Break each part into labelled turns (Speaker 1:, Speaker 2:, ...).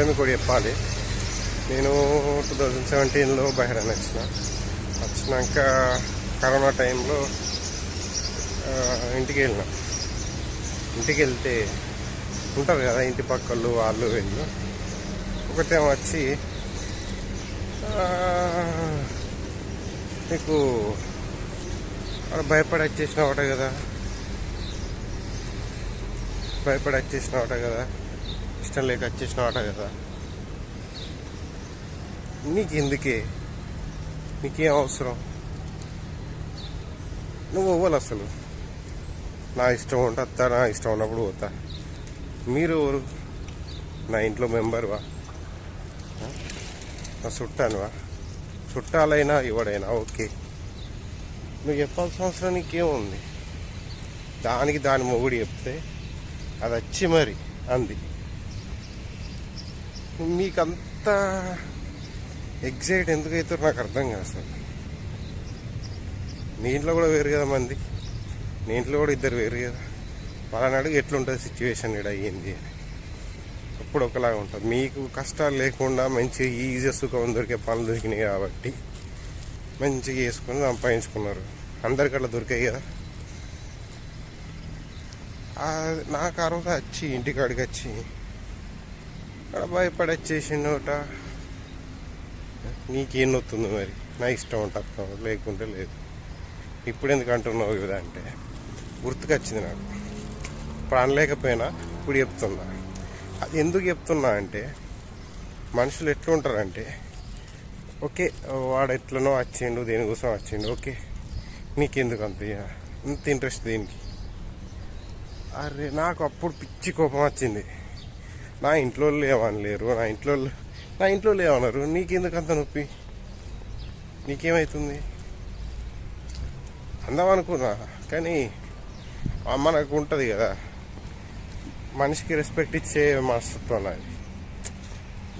Speaker 1: ఇంకా కూడా చెప్పాలి. నేను టూ థౌజండ్ సెవెంటీన్లో బహిరాన్ వచ్చిన. వచ్చినాక కరోనా టైంలో ఇంటికి వెళ్ళిన ఇంటికి వెళ్తే ఉంటారు కదా ఇంటి పక్కళ్ళు వాళ్ళు వీళ్ళు. ఒకటేమో వచ్చి మీకు నీకు వాడు భయపడి వచ్చేసినావట కదా. భయపడి వచ్చేసినావట కదా. ఇష్టం లేక వచ్చేసినావట కదా. నీకు ఎందుకే నీకేం అవసరం? నువ్వు అవ్వాలి అసలు. నా ఇష్టం ఉంటే వస్తా నా ఇష్టం ఉన్నప్పుడు పోతా. మీరు ఎవరు? నా ఇంట్లో మెంబర్వా నా చుట్టానువా చుట్టాలైనా ఎవడైనా ఓకే. నువ్వు చెప్పాల్సిన అవసరం నీకేముంది? దానికి దాని మొగుడు చెప్తే అది వచ్చి మరి అంది. మీకంత ఎగ్జైట్ ఎందుకు అవుతారు నాకు అర్థం కాదు అసలు నీంట్లో కూడా వేరు కదా మంది? నీంట్లో కూడా ఇద్దరు వేరు కదా? పలానాడు ఎట్లుంటుంది సిచ్యువేషన్ ఇక్కడ అయ్యింది అని. అప్పుడు ఒకలాగా ఉంటుంది. మీకు కష్టాలు లేకుండా మంచి ఈజీ సుఖం దొరికే పనులు దొరికినాయి కాబట్టి మంచిగా వేసుకొని సంపాదించుకున్నారు. అందరికి అట్లా దొరికాయి కదా? నాకు ఆ రోజు వచ్చి ఇంటికాడికి వచ్చి అక్కడ భయపడి నీకేం నొత్తుంది మరి? నా ఇష్టం ఉంటుంది లేకుంటే లేదు. ఇప్పుడు ఎందుకు అంటున్నావు కదా అంటే గుర్తుకొచ్చింది నాకు. ఇప్పుడు అనలేకపోయినా ఇప్పుడు చెప్తున్నా. అది ఎందుకు చెప్తున్నా అంటే మనుషులు ఎట్లుంటారంటే ఓకే వాడు ఎట్లనో వచ్చిండు దేనికోసం వచ్చిండు ఓకే. నీకెందుకు అంత ఇక? ఇంత ఇంట్రెస్ట్ దేనికి? అరే నాకు అప్పుడు పిచ్చి కోపం వచ్చింది. నా ఇంట్లో వాళ్ళు ఏమనలేరు నా ఇంట్లో నా ఇంట్లో వాళ్ళు ఏమన్నారు? నీకెందుకు అంత నొప్పి? నీకేమవుతుంది అందాం అనుకున్నా కానీ మనకు ఉంటుంది కదా. మనిషికి రెస్పెక్ట్ ఇచ్చే మనస్తత్వం అది.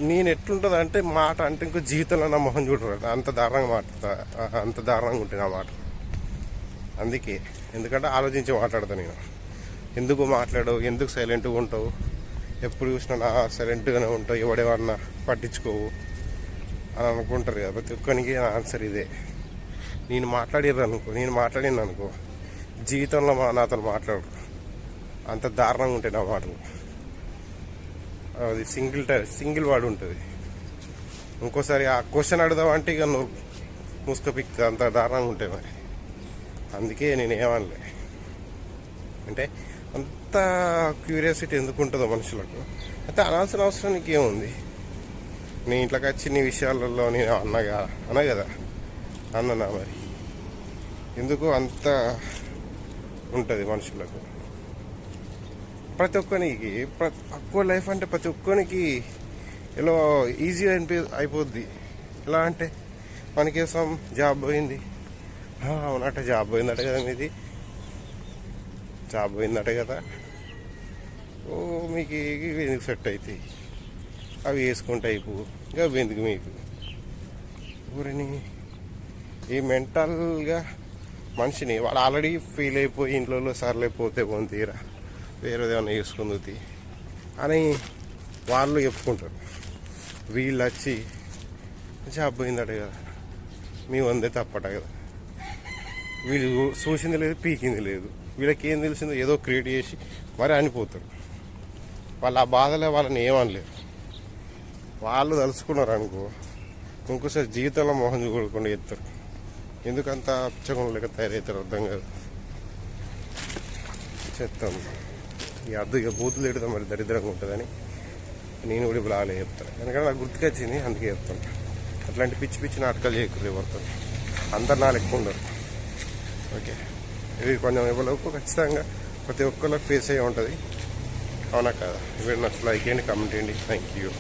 Speaker 1: నేను ఎట్లుంటుంది అంటే మాట అంటే ఇంకో జీవితంలో నా మొహం చూడరు అంత దారుణంగా మాట్లాడతా అంత దారుణంగా ఉంటుంది నా మాట. అందుకే ఎందుకంటే ఆలోచించి మాట్లాడతా నేను. ఎందుకు మాట్లాడవు? ఎందుకు సైలెంట్గా ఉంటావు? ఎప్పుడు చూసినా సైలెంట్గానే ఉంటావు ఎవడేమన్నా పట్టించుకోవు అని అనుకుంటారు కదా ప్రతి ఒక్కరికి ఆన్సర్ ఇదే. నేను మాట్లాడారు అనుకో నేను మాట్లాడాను అనుకో జీవితంలో మా నాతో మాట్లాడు. అంత దారుణంగా ఉంటాయి నా మాటలు. అది సింగిల్ టై సింగిల్ వర్డ్ ఉంటుంది. ఇంకోసారి ఆ క్వశ్చన్ అడుగుదామంటే ఇక నువ్వు ముసుక పిక్ అంత దారుణంగా ఉంటాయి మరి. అందుకే నేను ఏమనలే. అంటే అంత క్యూరియాసిటీ ఎందుకు ఉంటుందో మనుషులకు. అయితే అనాల్సిన అవసరం నీకేముంది? నీ ఇంట్లోకి వచ్చి నీ విషయాలలో నేను అన్నగా అన్న కదా? అన్ననా మరి? ఎందుకు అంత ఉంటుంది మనుషులకు. ప్రతి ఒక్కరికి తక్కువ లైఫ్ అంటే ప్రతి ఒక్కరికి ఎలా ఈజీ అనిపి అయిపోద్ది. ఎలా అంటే మనకేసం జాబ్ పోయింది. అవునట జాబ్ పోయిందట కదా మీది. జాబ్ పోయిందట కదా. ఓ మీకు ఎందుకు సెట్ అవుతాయి అవి వేసుకుంటే అయిపో. ఇంకా అవి ఎందుకు మీకు? ఊరిని ఈ మెంటల్గా మనిషిని వాడు ఆల్రెడీ ఫీల్ అయిపోయి ఇంట్లో సర్లే పోతే పోని తీరా వేరేది ఏమైనా చేసుకుంది అని వాళ్ళు చెప్పుకుంటారు. వీళ్ళు వచ్చి జాబ్ పోయిందట కదా. మీ వందే తప్పట కదా. వీళ్ళు చూసింది లేదు పీకింది లేదు. వీళ్ళకి ఏం తెలిసిందో ఏదో క్రియేట్ చేసి మరి అనిపోతారు వాళ్ళు ఆ బాధలే వాళ్ళని ఏమనలేరు వాళ్ళు తలుచుకున్నారు అనుకో ఇంకోసారి జీవితంలో మోహం చూడకుండా ఎత్తారు ఎందుకంత పిచ్చకుండా లేక తయారవుతారు అర్థం కాదు. చెప్తాం ఈ అర్థం ఇక బూతులు తిడతాం మరి దరిద్రంగా ఉంటుందని. నేను కూడా ఇప్పుడు అలాగే చెప్తాను. ఎందుకంటే నాకు గుర్తుకొచ్చింది అందుకే చెప్తాను. అట్లాంటి పిచ్చి పిచ్చి నాటకాలు చేయకూడదు ఎవరితో అందరు నా ఉండరు. ఓకే. ఇది కొంచెం ఇవ్వలేపు ఖచ్చితంగా ప్రతి ఒక్కరికి ఫేస్ అయ్యి ఉంటుంది. అవునా కదా? ఇవి నచ్చు లైక్ చేయండి కమెంట్ చేయండి థ్యాంక్ యూ